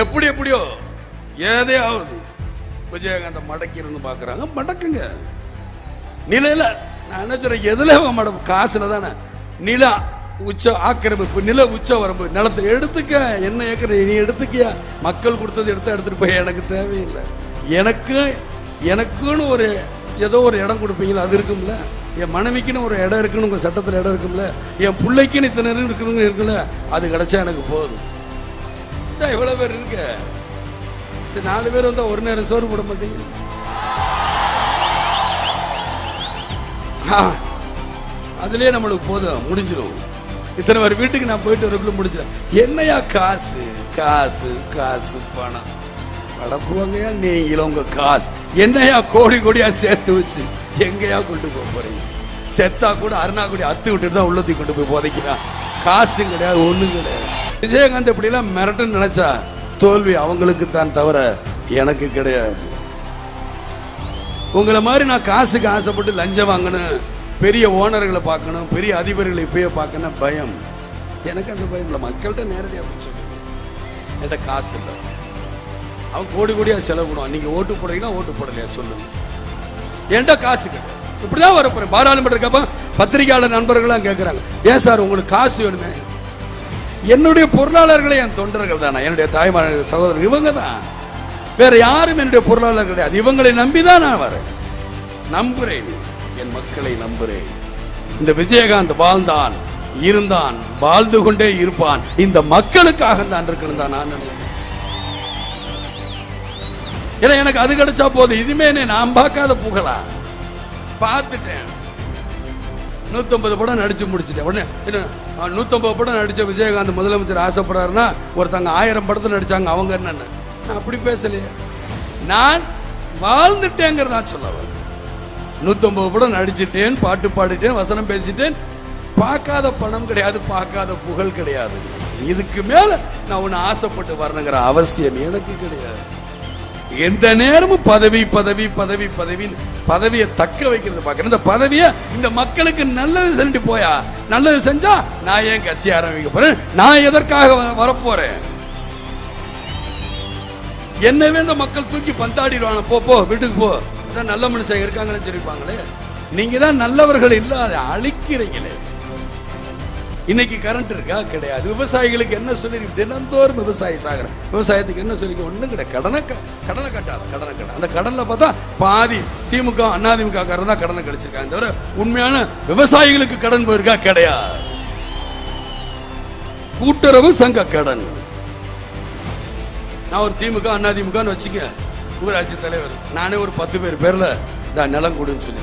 எப்படி எப்படியோ ஏதையாவது விஜயகாந்த மடக்கிருந்து பாக்குறாங்க மடக்குங்க. நிலையில நான் என்ன சொல்றேன் எதுல மடம்? காசுல தானே. நிலா உச்ச ஆக்கிரமிப்பு நில உச்ச வரம்பு நிலத்தை எடுத்துக்க. என்ன ஏக்கர்? நீ எடுத்துக்கியா? மக்கள் கொடுத்தது எடுத்து எடுத்துட்டு போய் எனக்கு தேவையில்லை. எனக்கு எனக்குன்னு ஒரு ஏதோ ஒரு இடம் கொடுப்பீங்களா? அது இருக்கும்ல. என் மனைவிக்குன்னு ஒரு இடம் இருக்குன்னு உங்கள் சட்டத்தில் இடம் இருக்கும்ல. என் பிள்ளைக்குன்னு இத்தனை இடம் இருக்கணும்னு இருக்குல்ல அது கிடைச்சா எனக்கு போதும். இதான் எவ்வளோ பேர் இருக்கு. இந்த நாலு பேர் வந்தால் ஒரு நேரம் சோறு போட மாட்டீங்க. அதுலேயே நம்மளுக்கு போதும் முடிஞ்சிடும் இத்தனை பேர் வீட்டுக்கு நான் போயிட்டு வரக்குள்ள முடிச்சிடும் என்னையா காசு காசு காசு பணம். படப்புவாங்கயா நீங்களும் உங்க காசு. என்னையா கோடி கோடியா சேர்த்து வச்சு எங்கேயா கொண்டு போக போறீங்க? செத்தா கூட அருணாக்குடி அத்து விட்டுட்டு தான் உள்ளத்தி கொண்டு போய் புதைக்கிறான். காசும் கிடையாது ஒன்றும் கிடையாது. விஜயகாந்த் இப்படிலாம் மிரட்டுன்னு நினைச்சா தோல்வி அவங்களுக்கு தான் தவிர எனக்கு கிடையாது. உங்களை மாதிரி நான் காசுக்கு ஆசைப்பட்டு லஞ்சம் வாங்கணும் பெரிய ஓனர்களை பார்க்கணும் பெரிய அதிபர்களை இப்பயே பார்க்கணும் பயம். எனக்கு அந்த பயம் இல்லை. மக்கள்கிட்ட நேரடியாக சொல்லுங்க. என்கிட்ட காசு இல்லை. அவன் கோடி கோடியாக செலவு பண்ணுவான். நீங்கள் ஓட்டு போடுறீங்கன்னா ஓட்டு போடலையா சொல்லுங்க. என்கிட்ட காசு கிடையாது. இப்படிதான் வர போறேன் பாராளுமன்றக்கப்ப பத்திரிகையாளர் நண்பர்களாம் கேட்குறாங்க ஏன் சார் உங்களுக்கு காசு வேணுமே? என்னுடைய பொருளாளர்களே என் தொண்டர்கள் தானே? என்னுடைய தாய்மார் சகோதரர் இவங்க தான் வேற யாரும் என்னுடைய பொருளாளர் கிடையாது. இவங்களை நம்பி தான் நான் வரேன் நம்புறேன். என் மக்களை நம்புறேன். இந்த விஜயகாந்த் வாழ்ந்தான் இருந்தான் வாழ்ந்து கொண்டே இருப்பான். இந்த மக்களுக்காக தான் இருக்கணும் தான் நான் ஏன்னா எனக்கு அது கிடைச்சா போதும். இதுமே நான் பார்க்காத புகழா? பார்த்துட்டேன். நூற்றம்பது படம் நடித்து முடிச்சிட்டேன். உடனே என்ன நூற்றம்பது படம் நடித்த விஜயகாந்த் முதலமைச்சர் ஆசைப்படுறாருன்னா ஒருத்தங்க ஆயிரம் படத்தில் நடிச்சாங்க அவங்க என்னென்ன. நான் அப்படி பேசலையே. நான் வாழ்ந்துட்டேங்கிறதா சொல்ல வரேன் நூத்தம்பது படம் நடிச்சிட்டேன் பாட்டு பாடிட்டேன் வசனம் பேசிட்டேன். பார்க்காத பணம் கிடையாது பார்க்காத புகழ் கிடையாது. இதுக்கு மேல நான் உன்னை ஆசைப்பட்டு வரணுங்கிற அவசியம் எனக்கு கிடையாது. எந்த நேரமும் பதவி பதவி பதவி பதவின்னு பதவியை தக்க வைக்கிறது பார்க்குறேன் இந்த பதவியை இந்த மக்களுக்கு நல்லது செஞ்சு போயா? நல்லது செஞ்சா நான் ஏன் கட்சி ஆரம்பிக்க போறேன்? நான் எதற்காக வ- வரப்போறேன்? என்னவே இந்த மக்கள் தூக்கி பந்தாடிடுவாங்க. போ போ வீட்டுக்கு போ. நல்ல மனுஷன் இருக்காங்கன்னு சொல்லிருப்பாங்களே நீங்க தான் நல்லவர்கள் இல்லாத அழிக்கிறீங்களே. இன்னைக்கு கரண்ட் இருக்கா? கிடையாது. விவசாயிகளுக்கு என்ன சொல்லி தினந்தோறும் விவசாயி சாகுற விவசாயத்துக்கு என்ன சொல்லி ஒன்றும் கிடையாது. கடனை க- கடனை கட்டாத கடனை கட்ட அந்த கடன்ல பார்த்தா பாதி திமுக அதிமுக காரன் தான் கடனை கிடைச்சிருக்காங்க தவிர உண்மையான விவசாயிகளுக்கு கடன் போயிருக்கா? கிடையாது. கூட்டுறவு சங்க கடன். நான் ஒரு திமுக அதிமுகன்னு வச்சுக்க ஊராட்சி தலைவர் நானே ஒரு பத்து பேர் பேர்ல இந்த நிலம் கொடுன்னு சொல்லி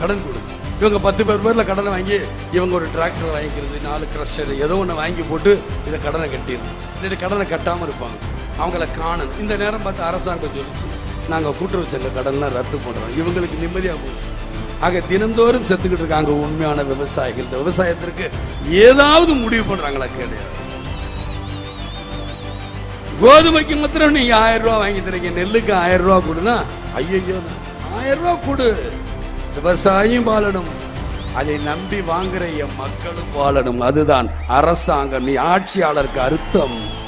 கடன் கொடுங்க இவங்க பத்து பேர் பேரில் கடனை வாங்கி இவங்க ஒரு டிராக்டர் வாங்கிக்கிறது நாலு க்ரஷர் ஏதோ ஒன்று வாங்கி போட்டு இதை கடனை கட்டிடணும். இல்லாட்டி கடனை கட்டாமல் இருப்பாங்க. அவங்கள காணணும். இந்த நேரம் பார்த்து அரசாங்கம் சொல்லிச்சு நாங்கள் கூட்டுறவு சங்க கடன்லாம் ரத்து பண்ணுறோம் இவங்களுக்கு நிம்மதியாக போச்சு. ஆக தினந்தோறும் செத்துக்கிட்டு இருக்காங்க உண்மையான விவசாயிகள். இந்த விவசாயத்திற்கு ஏதாவது முடிவு பண்ணுறாங்களா கிடையாது கோதுமைக்கு மாத்திரம் நீங்க ஆயிரம் ரூபாய் வாங்கி தரீங்க நெல்லுக்கு ஆயிரம் ரூபாய் கொடுனா ஐயோ ஆயிரம் ரூபாய் கொடு. விவசாயியும் வாழணும். அதை நம்பி வாங்குற என் மக்களும் வாழணும். அதுதான் அரசாங்கம். நீ ஆட்சியாளருக்கு அர்த்தம்.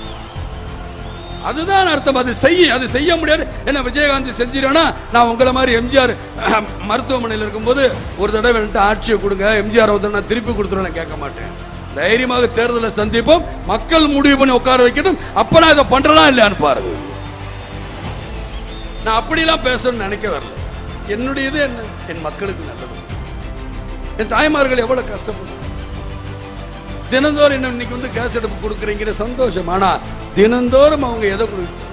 அதுதான் அர்த்தம். அது செய்ய அது செய்ய முடியாது. என்ன விஜயகாந்த் செஞ்சிருவேனா நான் உங்களை மாதிரி எம்ஜிஆர் மருத்துவமனையில் இருக்கும்போது ஒரு தடவை என்கிட்ட ஆட்சியை கொடுங்க. எம்ஜிஆர் வந்து நான் திருப்பி கொடுத்துருவேன். கேட்க மாட்டேன். தைரியமாக தேர்தலை சந்திப்போம். மக்கள் முடிவு பண்ணி உட்கார வைக்கட்டும். அப்ப நான் இதை பண்றேனா இல்லையான்னு பாருங்க. நான் அப்படிலாம் பேசணும்னு நினைக்க வரல. என்னுடையது என்ன? என் மக்களுக்கு நல்லது. என் தாய்மார்கள் எவ்வளவு கஷ்டப்படுறாங்க தினந்தோறும் என்ன இன்னைக்கு வந்து கேஸ் அடுப்பு கொடுக்குறீங்கிற சந்தோஷம். ஆனா தினந்தோறும் அவங்க எதை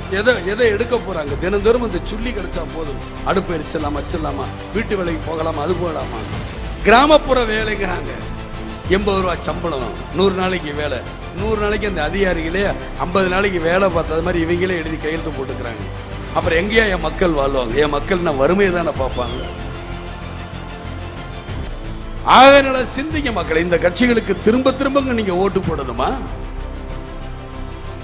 எதை எதை எடுக்க போறாங்க? தினந்தோறும் அந்த சுள்ளி கிடைச்சா போதும். அடுப்பு எரிச்சிடலாமா வச்சிடலாமா? வீட்டு வேலைக்கு போகலாமா அது போகலாமா? கிராமப்புற வேலைங்கிறாங்க. எண்பது ரூபா சம்பளம் நூறு நாளைக்கு வேலை. நூறு நாளைக்கு அந்த அதிகாரிகளே ஐம்பது நாளைக்கு வேலை பார்த்தது மாதிரி இவங்களே எழுதி கையெழுத்து போட்டுக்கிறாங்க. அப்புறம் எங்கேயா என் மக்கள் வாழ்வாங்க? என் மக்கள் நான் வறுமையை தானே பார்ப்பாங்க? ஆகனால சிந்திங்க மக்களை இந்த கட்சிகளுக்கு திரும்ப திரும்ப நீங்க ஓட்டு போடணுமா?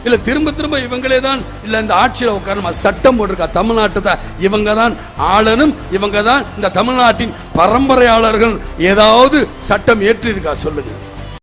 இல்ல திரும்ப திரும்ப இவங்களே தான் இல்ல இந்த ஆட்சியில் உட்காரணுமா சட்டம் போட்டிருக்கா? தமிழ்நாட்டை தான் இவங்க தான் ஆளனும் இவங்க தான் இந்த தமிழ்நாட்டின் பரம்பரையாளர்கள். ஏதாவது சட்டம் ஏற்றிருக்கா? சொல்லுங்க.